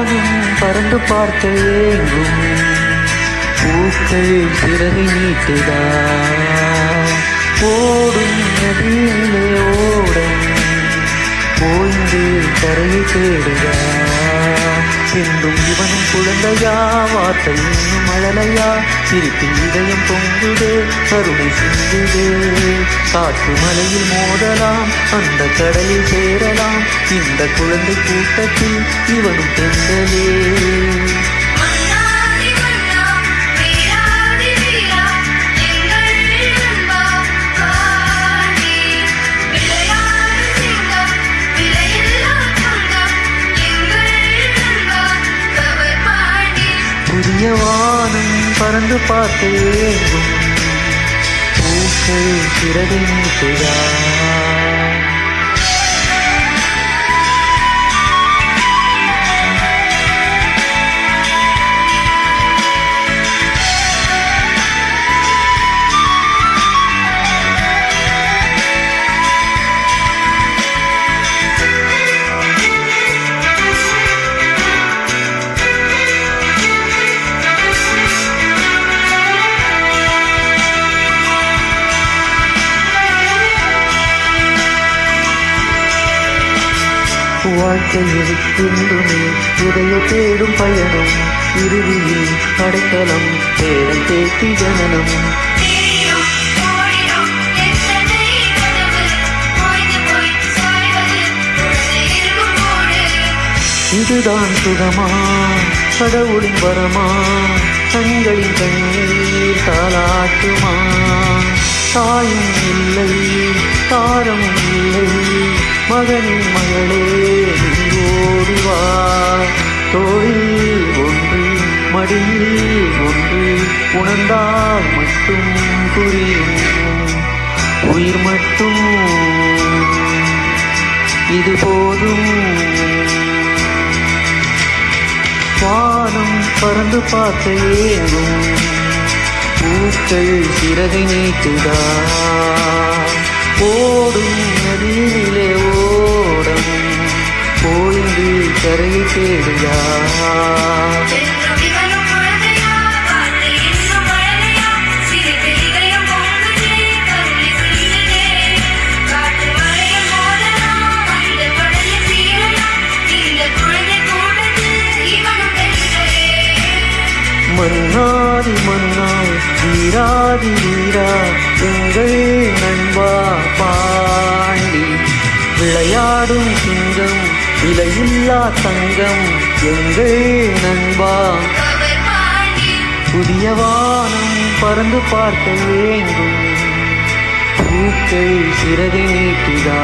நானும் பறந்து பார்க்க ஏங்கும் பூக்கள் சிறகை நீட்டுதா. ஓடும் நதியிலே ஓடம். ஓய்ந்து கரையை தேடுதா. என்றும் இவனும் குழந்தையா வார்த்தை இன்னும் அழலையா? சிரிப்பின் இதயம் பொங்குதே கருணை சிந்துதே. காற்று மலையில் மோதலாம் அந்த கடலில் சேரலாம். இந்த குழந்தை கூட்டத்தில் இவனும் பெண்களே பறந்து பார்க்க ஏங்கும். பூக்கள் சிறகை நீட்டுதா வாழ்க்கை இருக்கின்றுமே உதய தேடும் பயணம் இறுதியில் அடைக்கலம் பேரம் பேட்டி ஜனனம். இதுதான் சுகமா கடவுளின் வரமா கண்களின் கண்ணீர் தாளாட்டுமா. தாயும் இல்லை தாரமும் இல்லை மகனின் மகளே நீ ஓடி வா. ஒன்று மடியில் ஒன்று உணர்ந்தால் மட்டும் புரியும். உயிர் மட்டும் இது போதும். வானம் பறந்து பார்க்க ஏங்கும் பூக்கள் சிறகை நீட்டுதா. தென்றலே மன்னாதி மன்னா வீராதி வீரா எங்கள் நண்பா பாண்டி. விளையாடும் சிங்கம் விலையில்லா தங்கம் எங்கள் நண்பா. புதிய வானம் பறந்து பார்க்க வேண்டும். பூக்கள் சிறகை நீட்டுதா.